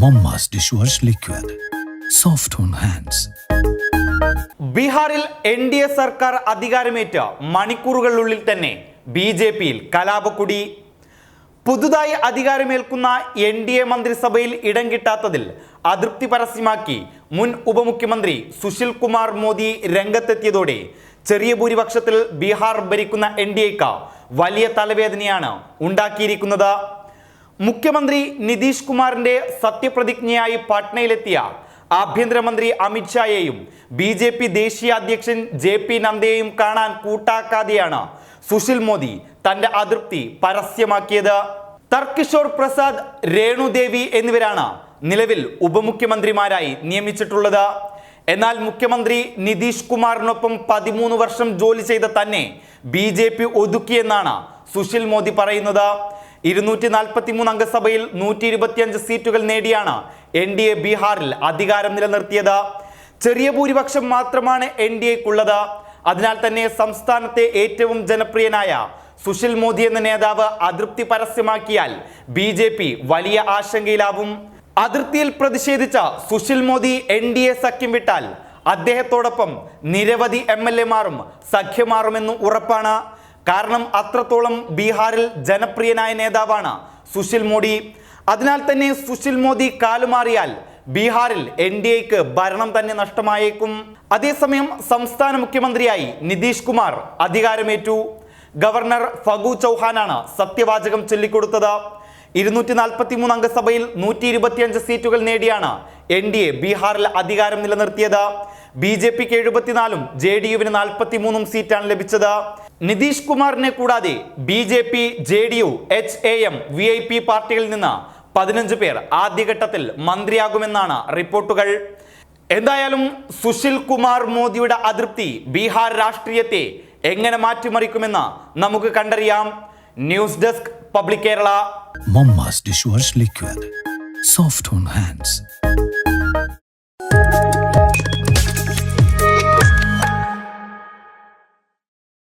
Momma's dishwash liquid soft on hands ബീഹാറിൽ N D A സർക്കാർ അധികാരമേറ്റ മണിക്കൂറുകളിലുള്ളിൽ തന്നെ ബി ജെ പിയിൽ കലാപക്കുടി. പുതുതായി അധികാരമേൽക്കുന്ന എൻ ഡി എ മന്ത്രിസഭയിൽ ഇടം കിട്ടാത്തതിൽ അതൃപ്തി പരസ്യമാക്കി മുൻ ഉപമുഖ്യമന്ത്രി സുശീൽ കുമാർ മോദി രംഗത്തെത്തിയതോടെ ചെറിയ ഭൂരിപക്ഷത്തിൽ ബീഹാർ ഭരിക്കുന്ന എൻ ഡി എക്ക് വലിയ തലവേദനയാണ് ഉണ്ടാക്കിയിരിക്കുന്നത്. മുഖ്യമന്ത്രി നിതീഷ് കുമാറിന്റെ സത്യപ്രതിജ്ഞയായി പാട്നയിലെത്തിയ ആഭ്യന്തരമന്ത്രി അമിത്ഷായെയും ബി ജെ പി ദേശീയ അധ്യക്ഷൻ ജെ പി നദ്ദയെയും കാണാൻ കൂട്ടാക്കാതെയാണ് സുശീൽ മോദി തന്റെ അതൃപ്തി പരസ്യമാക്കിയത്. തർക്കിഷോർ പ്രസാദ് രേണുദേവി എന്നിവരാണ് നിലവിൽ ഉപമുഖ്യമന്ത്രിമാരായി നിയമിച്ചിട്ടുള്ളത്. എന്നാൽ മുഖ്യമന്ത്രി നിതീഷ് കുമാറിനൊപ്പം പതിമൂന്ന് വർഷം ജോലി ചെയ്ത തന്നെ ബി ജെ പി ഒതുക്കിയെന്നാണ് സുശീൽ മോദി പറയുന്നത്. ഇരുന്നൂറ്റി നാൽപ്പത്തി മൂന്ന് അംഗസഭയിൽ നൂറ്റി ഇരുപത്തിയഞ്ച് സീറ്റുകൾ നേടിയാണ് എൻ ഡി എ ബീഹാറിൽ അധികാരം നിലനിർത്തിയത്. ചെറിയ ഭൂരിപക്ഷം മാത്രമാണ് എൻ ഡി എക്കുള്ളത്. അതിനാൽ തന്നെ സംസ്ഥാനത്തെ ഏറ്റവും ജനപ്രിയനായ സുശിൽ മോദി എന്ന നേതാവ് അതൃപ്തി പരസ്യമാക്കിയാൽ ബി ജെ പി വലിയ ആശങ്കയിലാവും. അതിർത്തിയിൽ പ്രതിഷേധിച്ച Sushil Modi N D A സഖ്യം വിട്ടാൽ അദ്ദേഹത്തോടൊപ്പം നിരവധി എം എൽ എമാറും സഖ്യമാറുമെന്ന് ഉറപ്പാണ്. കാരണം അത്രത്തോളം ബീഹാറിൽ ജനപ്രിയനായ നേതാവാണ് സുശീൽ മോദി. അതിനാൽ തന്നെ സുശീൽ മോദി കാലുമാറിയാൽ ബീഹാറിൽ എൻ ഡി എക്ക് ഭരണം തന്നെ നഷ്ടമായേക്കും. അതേസമയം സംസ്ഥാന മുഖ്യമന്ത്രിയായി നിതീഷ് കുമാർ അധികാരമേറ്റു. ഗവർണർ ഫഗു ചൗഹാനാണ് സത്യവാചകം ചൊല്ലിക്കൊടുത്തത്. ഇരുന്നൂറ്റി നാൽപ്പത്തി മൂന്ന് അംഗസഭയിൽ നൂറ്റി ഇരുപത്തിയഞ്ച് സീറ്റുകൾ നേടിയാണ് എൻ ഡി എ ബീഹാറിൽ അധികാരം നിലനിർത്തിയത്. ബി ജെ പിക്ക് എഴുപത്തിനാലും ജെ ഡി യുവിന് നാൽപ്പത്തി മൂന്നും സീറ്റാണ് ലഭിച്ചത്. നിതീഷ് കുമാറിനെ കൂടാതെ B J P J D U H A M V I P പാർട്ടികളിൽ നിന്ന് പതിനഞ്ച് പേർ ആദ്യഘട്ടത്തിൽ മന്ത്രിയാകുമെന്നാണ് റിപ്പോർട്ടുകൾ. എന്തായാലും സുശീൽ കുമാർ മോദിയുടെ അതൃപ്തി ബീഹാർ രാഷ്ട്രീയത്തെ എങ്ങനെ മാറ്റിമറിക്കുമെന്ന് നമുക്ക് കണ്ടറിയാം. News desk public Kerala. Momma's dishwash liquid soft hands.